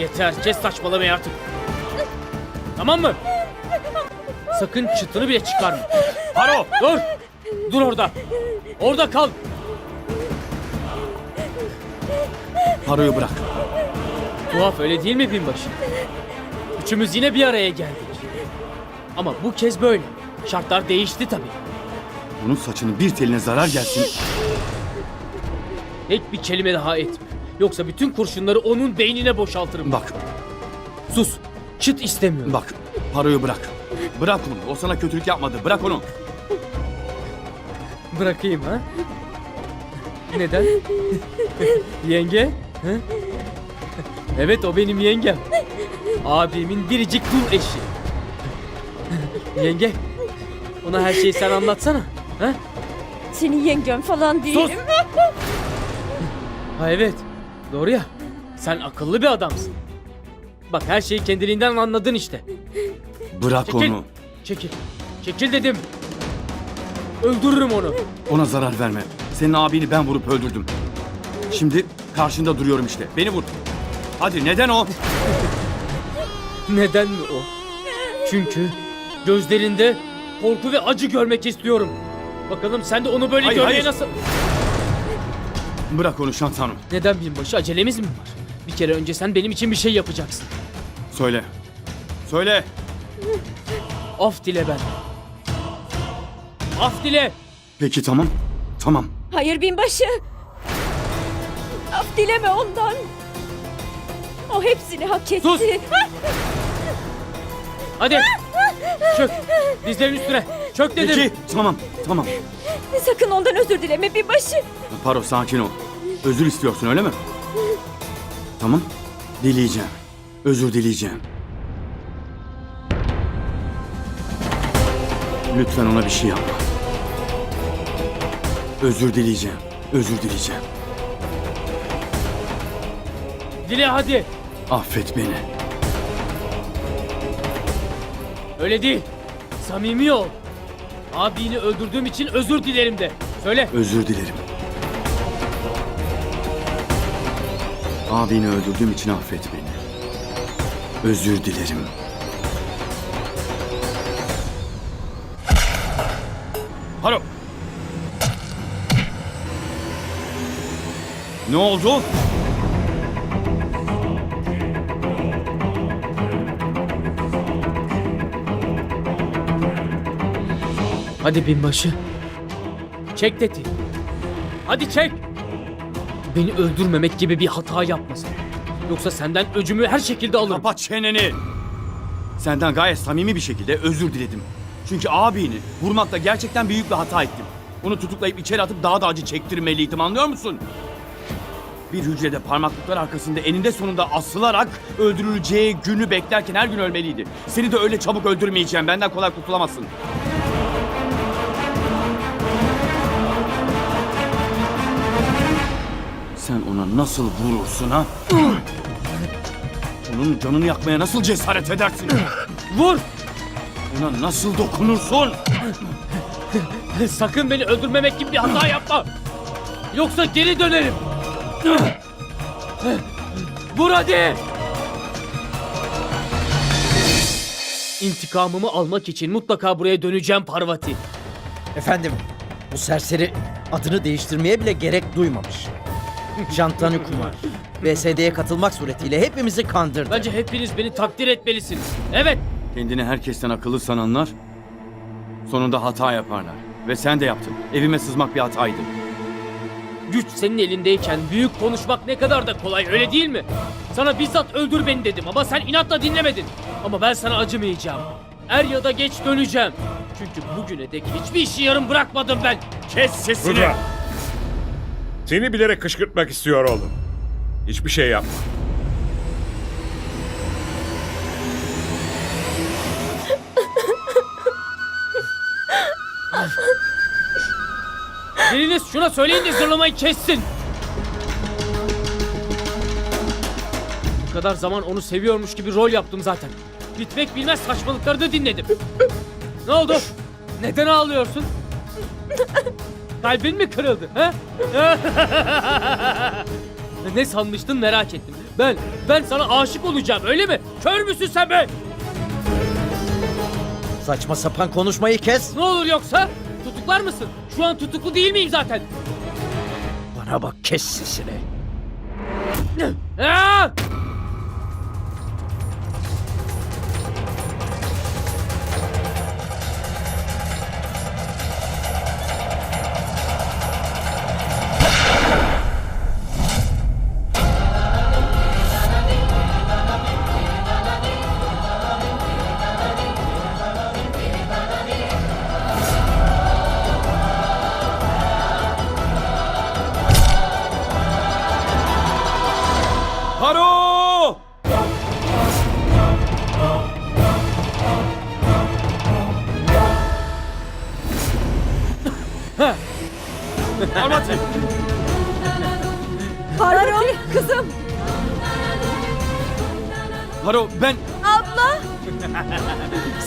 Yeter kes saçmalamayı artık. Tamam mı? Sakın çıtını bile çıkarma. Haro dur. Dur orada. Orada kal. Paroyu bırak. Tuhaf öyle değil mi binbaşı? Üçümüz yine bir araya geldik. Ama bu kez böyle. Şartlar değişti tabii. Bunun saçının bir teline zarar gelsin. Tek bir kelime daha etme. Yoksa bütün kurşunları onun beynine boşaltırım. Bak, Sus. Çıt istemiyorum. bak. Paroyu bırak. Bırak onu. O sana kötülük yapmadı. Bırak onu. Bırakayım ha? Neden? Yenge? Ha? Evet o benim yengem. Abimin biricik dul eşi. Yenge, ona her şeyi sen anlatsana. Ha? Senin yengen falan değilim. Sus! Ha evet, doğru ya. Sen akıllı bir adamsın. Bak her şeyi kendiliğinden anladın işte. Bırak Çekil. onu. Çekil. Çekil dedim. Öldürürüm onu. Ona zarar verme. Senin abini ben vurup öldürdüm. Şimdi karşında duruyorum işte. Beni vur. Hadi neden o? Neden mi o? Çünkü gözlerinde korku ve acı görmek istiyorum. Bakalım sen de onu böyle Hayır, görmeye hayır. nasıl... Bırak onu Şans Hanım. Neden binbaşı acelemiz mi var? Bir kere önce sen benim için bir şey yapacaksın. Söyle. Söyle. Af dile ben. Af dile. Peki tamam. Tamam. Hayır binbaşı. Af dileme ondan. O hepsini hak etti. Sus! Hadi. Çök. Dizlerin üstüne. Çök dedim. Peki tamam. Tamam. Sakın ondan özür dileme binbaşı. Paro sakin ol. Özür istiyorsun öyle mi? Tamam. Dileyeceğim. Özür dileyeceğim. Lütfen ona bir şey yapma. Özür dileyeceğim. Özür dileyeceğim. Dile hadi. Affet beni. Öyle değil. Samimi ol. Abini öldürdüğüm için özür dilerim de. Söyle. Özür dilerim. Abini öldürdüğüm için affet beni. Özür dilerim. Halo. Ne oldu? Hadi binbaşı. Çek tetiği. Hadi çek. Beni öldürmemek gibi bir hata yapmasın. Yoksa senden öcümü her şekilde alırım. Kapat çeneni. Senden gayet samimi bir şekilde özür diledim. Çünkü abini vurmakla gerçekten büyük bir hata ettim. Onu tutuklayıp içeri atıp daha da acı çektirmeliydim anlıyor musun? Bir hücrede parmaklıklar arkasında eninde sonunda asılarak öldürüleceği günü beklerken her gün ölmeliydi. Seni de öyle çabuk öldürmeyeceğim. Benden kolay kurtulamazsın. Sen ona nasıl vurursun ha? Onun canını yakmaya nasıl cesaret edersin? Vur. Ona nasıl dokunursun? Sakın beni öldürmemek gibi bir hata yapma. Yoksa geri dönerim. Vur hadi. İntikamımı almak için mutlaka buraya döneceğim Parvati. Efendim, bu serseri adını değiştirmeye bile gerek duymamış. Jantanu Kumar, BSD'ye katılmak suretiyle hepimizi kandırdı. Bence hepiniz beni takdir etmelisiniz. Evet. Kendini herkesten akıllı sananlar sonunda hata yaparlar. Ve sen de yaptın. Evime sızmak bir hataydı. Güç senin elindeyken büyük konuşmak ne kadar da kolay öyle değil mi? Sana bizzat öldür beni dedim ama sen inatla dinlemedin. Ama ben sana acımayacağım. Er ya da geç döneceğim. Çünkü bugüne dek hiçbir işi yarım bırakmadım ben. Kes sesini. Rudra. Seni bilerek kışkırtmak istiyor oğlum. Hiçbir şey yapma. Biriniz şuna söyleyin de zırlamayı kessin. Bu kadar zaman onu seviyormuş gibi rol yaptım zaten. Bitmek bilmez saçmalıkları da dinledim. Ne oldu? Neden ağlıyorsun? Kalbin mi kırıldı? He? Ne sanmıştın merak ettim. Ben, ben sana aşık olacağım öyle mi? Kör müsün sen be? Saçma sapan konuşmayı kes. Ne olur yoksa? Tutuklar mısın? Şu an tutuklu değil miyim zaten? Bana bak kes sesini. Aa!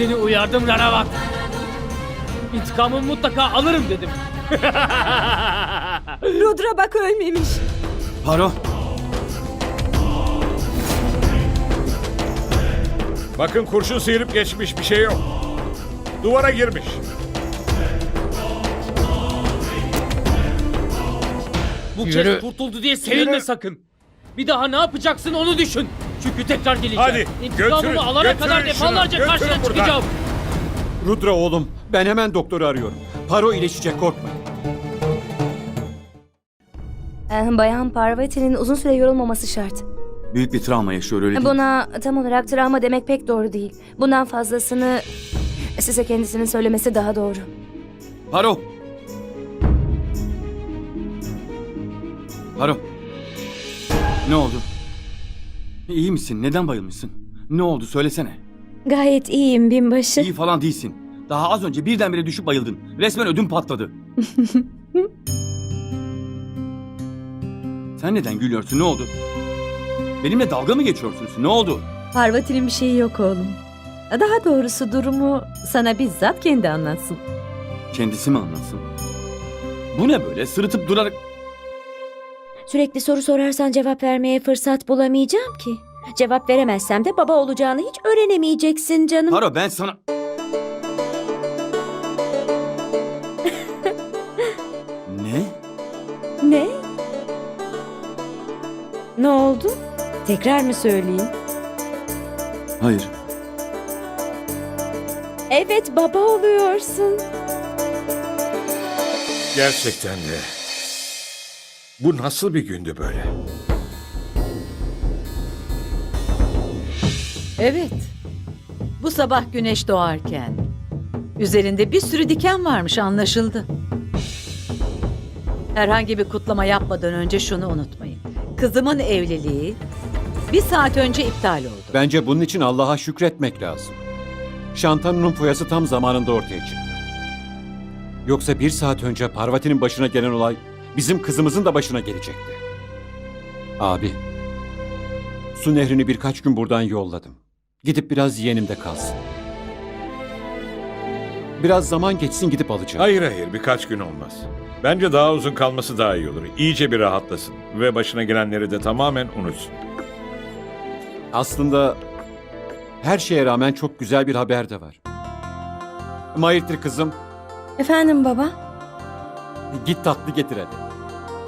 Seni uyardım Ranavat. İntikamımı mutlaka alırım dedim. Rudra bak ölmemiş. Haro! Bakın kurşun sıyırıp geçmiş bir şey yok. Duvara girmiş. Bu Yürü. kez kurtuldu diye sevinme Yürü. sakın. Bir daha ne yapacaksın onu düşün. Çünkü tekrar geleceğim. Hadi, İntikamımı götürün, alana götürün kadar şunu, defalarca götürün karşına buradan. çıkacağım. Rudra oğlum, ben hemen doktoru arıyorum. Paro iyileşecek korkma. Bayan Parvati'nin uzun süre yorulmaması şart. Büyük bir travma yaşıyor öyle değil mi? Buna tam olarak travma demek pek doğru değil. Bundan fazlasını size kendisinin söylemesi daha doğru. Haro! Haro! Ne oldu? İyi misin? Neden bayılmışsın? Ne oldu söylesene. Gayet iyiyim binbaşı. İyi falan değilsin. Daha az önce birdenbire düşüp bayıldın. Resmen ödüm patladı. Sen neden gülüyorsun? Ne oldu? Benimle dalga mı geçiyorsunuz? Ne oldu? Parvati'nin bir şeyi yok oğlum. Daha doğrusu durumu sana bizzat kendi anlatsın. Kendisi mi anlatsın? Bu ne böyle? Sırıtıp durarak... Sürekli soru sorarsan cevap vermeye fırsat bulamayacağım ki. Cevap veremezsem de baba olacağını hiç öğrenemeyeceksin canım. Haro ben sana... ne? Ne? Ne oldu? Tekrar mı söyleyeyim? Hayır. Evet baba oluyorsun. Gerçekten de. Bu nasıl bir gündü böyle? Evet. Bu sabah güneş doğarken üzerinde bir sürü diken varmış anlaşıldı. Herhangi bir kutlama yapmadan önce şunu unutmayın. Kızımın evliliği bir saat önce iptal oldu. Bence bunun için Allah'a şükretmek lazım. Şantanu'nun foyası tam zamanında ortaya çıktı. Yoksa bir saat önce Parvati'nin başına gelen olay bizim kızımızın da başına gelecekti. Abi, su nehrini birkaç gün buradan yolladım. Gidip biraz yeğenimde kalsın. Biraz zaman geçsin gidip alacağım. Hayır hayır birkaç gün olmaz. Bence daha uzun kalması daha iyi olur. İyice bir rahatlasın ve başına gelenleri de tamamen unutsun. Aslında her şeye rağmen çok güzel bir haber de var. Mayırtır kızım, Efendim baba? Git tatlı getir hadi.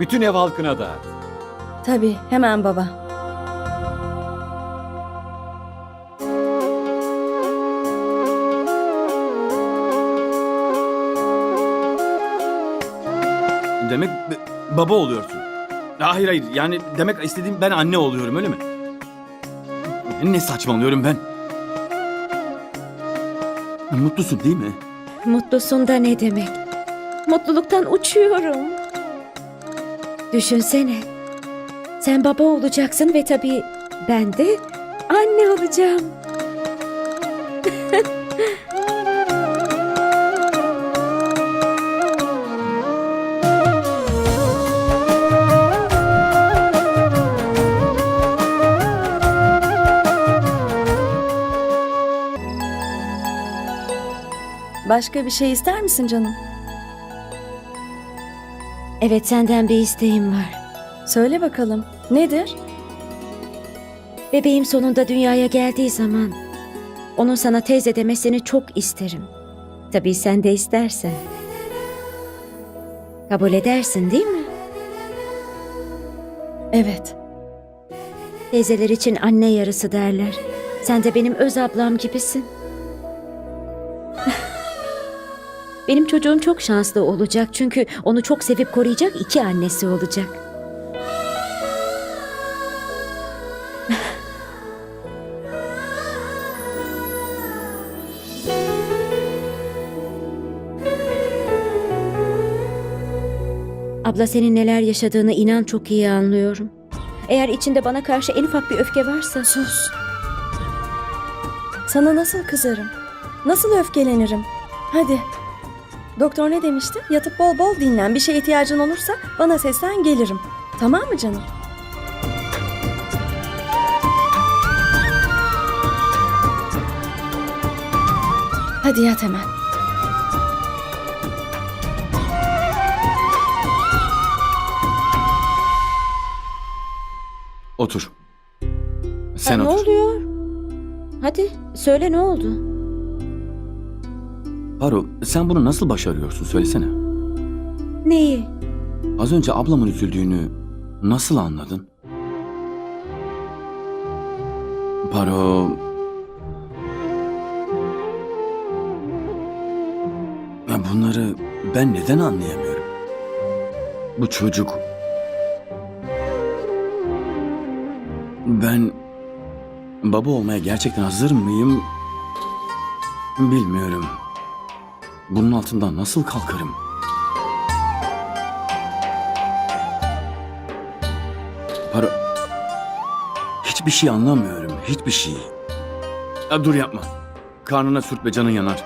Bütün ev halkına dağıt. Tabii hemen baba. Demek b- baba oluyorsun. Hayır hayır yani demek istediğim ben anne oluyorum öyle mi? Ne saçmalıyorum ben? Mutlusun değil mi? Mutlusun da ne demek? Mutluluktan uçuyorum. Düşünsene. Sen baba olacaksın ve tabii ben de anne olacağım. Başka bir şey ister misin canım? Evet senden bir isteğim var. Söyle bakalım. Nedir? Bebeğim sonunda dünyaya geldiği zaman onun sana teyze demesini çok isterim. Tabii sen de istersen. Kabul edersin değil mi? Evet. Teyzeler için anne yarısı derler. Sen de benim öz ablam gibisin. Benim çocuğum çok şanslı olacak çünkü onu çok sevip koruyacak iki annesi olacak. Abla senin neler yaşadığını inan çok iyi anlıyorum. Eğer içinde bana karşı en ufak bir öfke varsa Sus. Sana nasıl kızarım? Nasıl öfkelenirim? Hadi. Doktor ne demişti? Yatıp bol bol dinlen. Bir şeye ihtiyacın olursa bana seslen gelirim. Tamam mı canım? Hadi yat hemen. Otur. Sen Ha, ne otur. oluyor? Hadi söyle ne oldu? Paro sen bunu nasıl başarıyorsun söylesene. Neyi? Az önce ablamın üzüldüğünü nasıl anladın? Paro... Ya Bunları ben neden anlayamıyorum? Bu çocuk... Ben... Baba olmaya gerçekten hazır mıyım? Bilmiyorum. Bunun altından nasıl kalkarım? Para... Hiçbir şey anlamıyorum. Hiçbir şey. Ya dur yapma. Karnına sürtme canın yanar.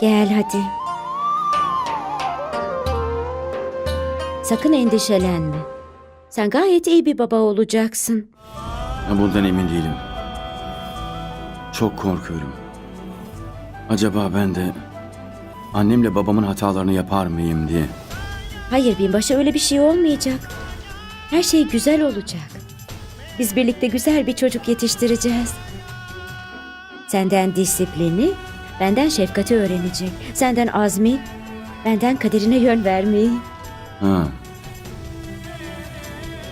Gel hadi. Sakın endişelenme. Sen gayet iyi bir baba olacaksın. Ya bundan emin değilim. Çok korkuyorum. Acaba ben de annemle babamın hatalarını yapar mıyım diye. Hayır binbaşı öyle bir şey olmayacak. Her şey güzel olacak. Biz birlikte güzel bir çocuk yetiştireceğiz. Senden disiplini, benden şefkati öğrenecek. Senden azmi, benden kaderine yön vermeyi. Ha.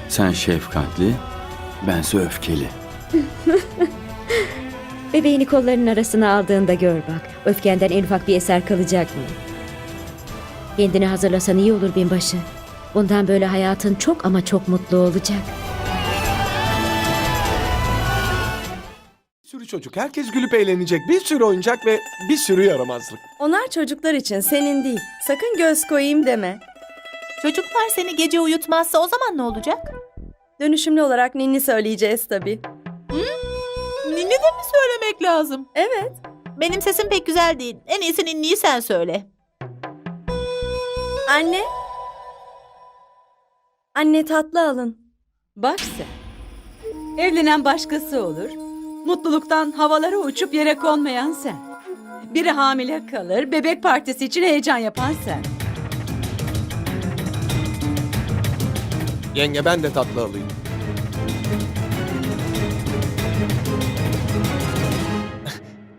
Sen şefkatli, bense öfkeli. Bebeğini kollarının arasına aldığında gör bak. Öfkenden en ufak bir eser kalacak mı? Kendini hazırlasan iyi olur binbaşı. Bundan böyle hayatın çok ama çok mutlu olacak. Bir sürü çocuk. Herkes gülüp eğlenecek. Bir sürü oyuncak ve bir sürü yaramazlık. Onlar çocuklar için senin değil. Sakın göz koyayım deme. Çocuklar seni gece uyutmazsa o zaman ne olacak? Dönüşümlü olarak ninni söyleyeceğiz tabii. Ninni de mi söylemek lazım? Evet. Benim sesim pek güzel değil. En iyisi ninniyi sen söyle. Anne. Anne tatlı alın. Bak sen. Evlenen başkası olur. Mutluluktan havalara uçup yere konmayan sen. Biri hamile kalır, bebek partisi için heyecan yapan sen. Yenge ben de tatlı alayım.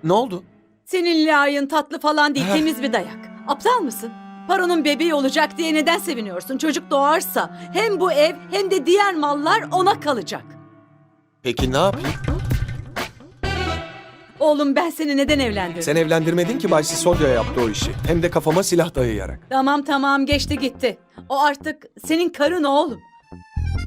Ne oldu? Senin layığın tatlı falan değil, temiz bir dayak. Aptal mısın? Paronun bebeği olacak diye neden seviniyorsun? Çocuk doğarsa hem bu ev hem de diğer mallar ona kalacak. Peki ne yapayım? Oğlum ben seni neden evlendirdim? Sen evlendirmedin ki Bay Sisodya yaptı o işi. Hem de kafama silah dayayarak. Tamam tamam geçti gitti. O artık senin karın oğlum.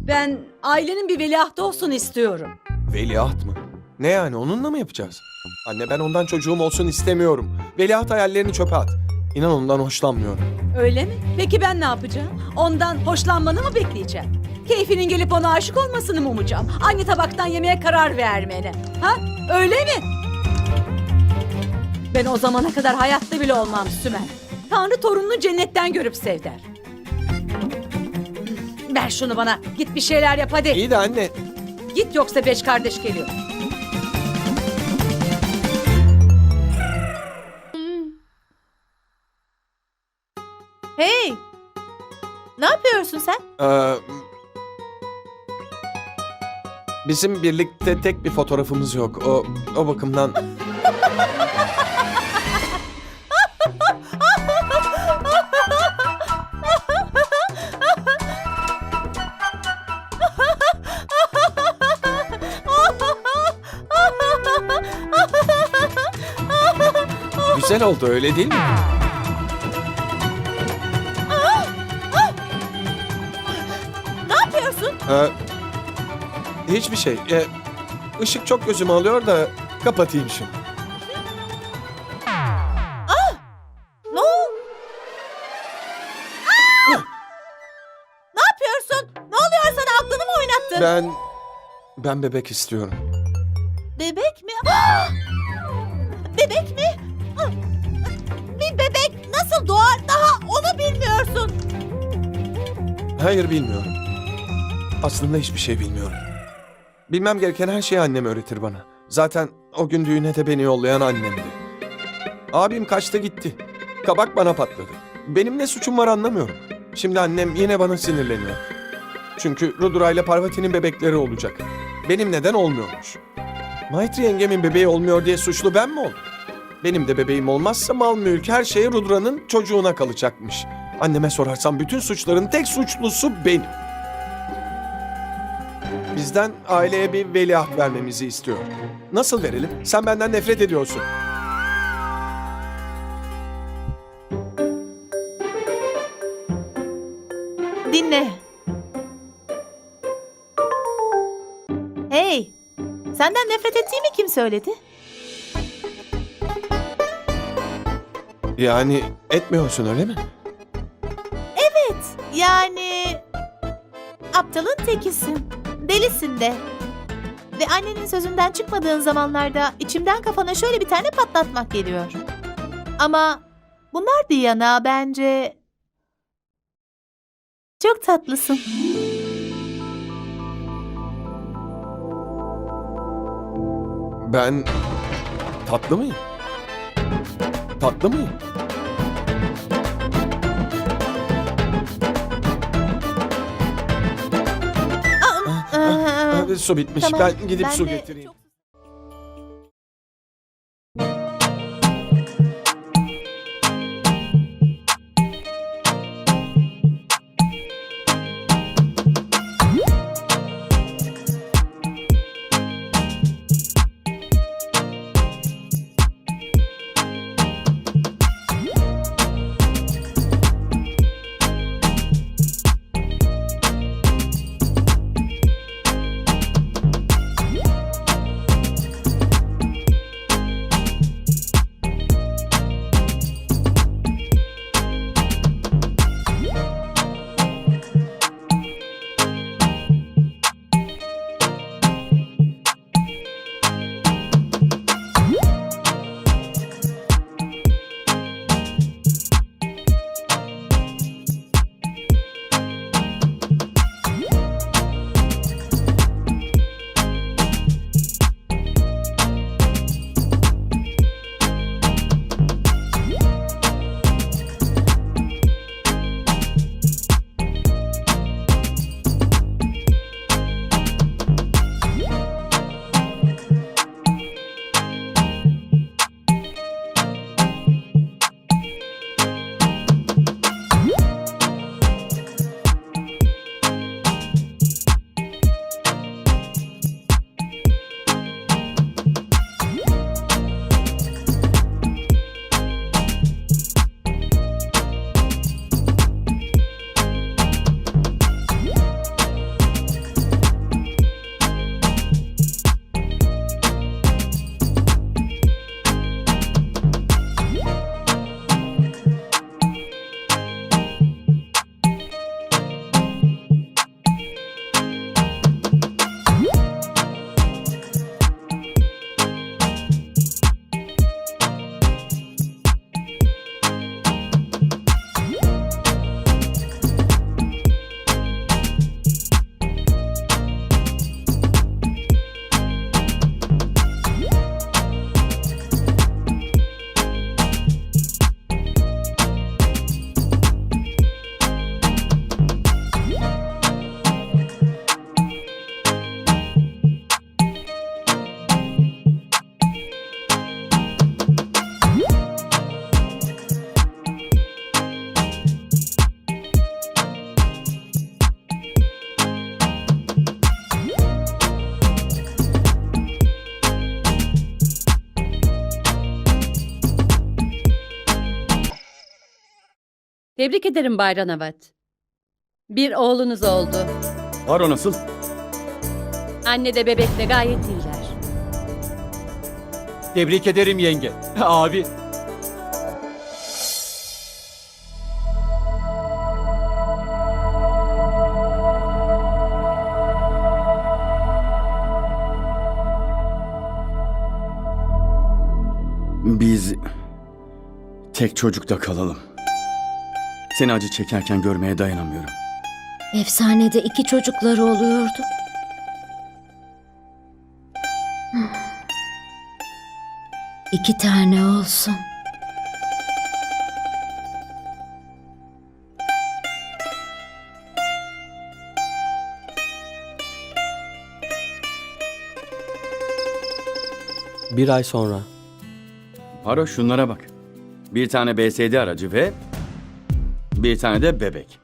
Ben ailenin bir veliahtı olsun istiyorum. Veliaht mı? Ne yani onunla mı yapacağız? Anne ben ondan çocuğum olsun istemiyorum. Veliaht hayallerini çöpe at. İnan ondan hoşlanmıyorum. Öyle mi? Peki ben ne yapacağım? Ondan hoşlanmanı mı bekleyeceğim? Keyfinin gelip ona aşık olmasını mı umacağım? Aynı tabaktan yemeye karar vermeni. Ha? Öyle mi? Ben o zamana kadar hayatta bile olmam Sümer. Tanrı torununu cennetten görüp sev der. Ver şunu bana. Git bir şeyler yap hadi. İyi de anne Git yoksa beş kardeş geliyor. Hey! Ne yapıyorsun sen? Ee, Bizim birlikte tek bir fotoğrafımız yok. O, o bakımdan... Güzel oldu öyle değil mi? Ee, hiçbir şey. Ee, ışık çok gözümü alıyor da kapatayım şunu. Ne ol- Aa! Ne yapıyorsun? Ne oluyor sana? Aklını mı oynattın? Ben... Ben bebek istiyorum. Bebek mi? Aa! Bebek mi? Ah! Bir bebek nasıl doğar? Daha onu bilmiyorsun. Hayır bilmiyorum. Aslında hiçbir şey bilmiyorum. Bilmem gereken her şeyi annem öğretir bana. Zaten o gün düğüne de beni yollayan annemdi. Abim kaçtı gitti. Kabak bana patladı. Benim ne suçum var anlamıyorum. Şimdi annem yine bana sinirleniyor. Çünkü Rudra ile Parvati'nin bebekleri olacak. Benim neden olmuyormuş? Maitri yengemin bebeği olmuyor diye suçlu ben mi oldum? Benim de bebeğim olmazsa mal mülk her şey Rudra'nın çocuğuna kalacakmış. Anneme sorarsam bütün suçların tek suçlusu benim. Bizden aileye bir veliaht vermemizi istiyor. Nasıl verelim? Sen benden nefret ediyorsun. Dinle. Hey, senden nefret ettiğimi kim söyledi? Yani etmiyorsun öyle mi? Evet, yani aptalın tekisin, delisin de. Ve annenin sözünden çıkmadığın zamanlarda içimden kafana şöyle bir tane patlatmak geliyor. Ama bunlar bir yana bence çok tatlısın. Ben tatlı mıyım? Tatlı mıyım? Su bitmiş. tamam, ben gidip ben su de getireyim. çok- Tebrik ederim Bayran Avat. Bir oğlunuz oldu. Paro nasıl? Anne de bebek de gayet iyiler. Tebrik ederim yenge. Abi. Biz tek çocukta kalalım. Seni acı çekerken görmeye dayanamıyorum. Efsanede iki çocukları oluyordu. İki tane olsun. Bir ay sonra. Paro şunlara bak. Bir tane BSD aracı ve bir tane de bebek.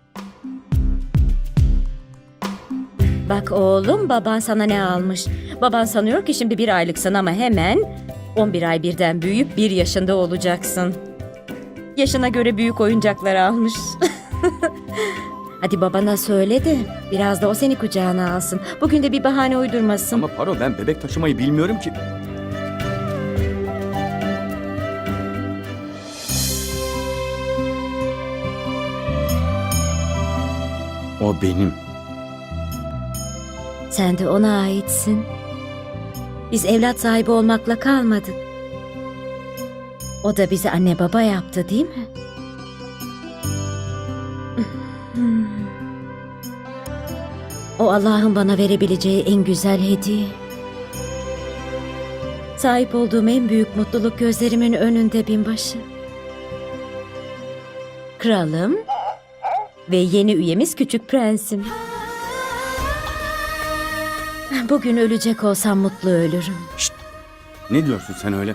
Bak oğlum baban sana ne almış. Baban sanıyor ki şimdi bir aylıksın ama hemen 11 ay birden büyüyüp bir yaşında olacaksın. Yaşına göre büyük oyuncaklar almış. Hadi babana söyle de biraz da o seni kucağına alsın. Bugün de bir bahane uydurmasın. Ama Paro ben bebek taşımayı bilmiyorum ki. O benim. Sen de ona aitsin. Biz evlat sahibi olmakla kalmadık. O da bizi anne baba yaptı değil mi? O Allah'ın bana verebileceği en güzel hediye. Sahip olduğum en büyük mutluluk gözlerimin önünde binbaşı. Kralım ve yeni üyemiz küçük prensim. Bugün ölecek olsam mutlu ölürüm. Ne diyorsun sen öyle?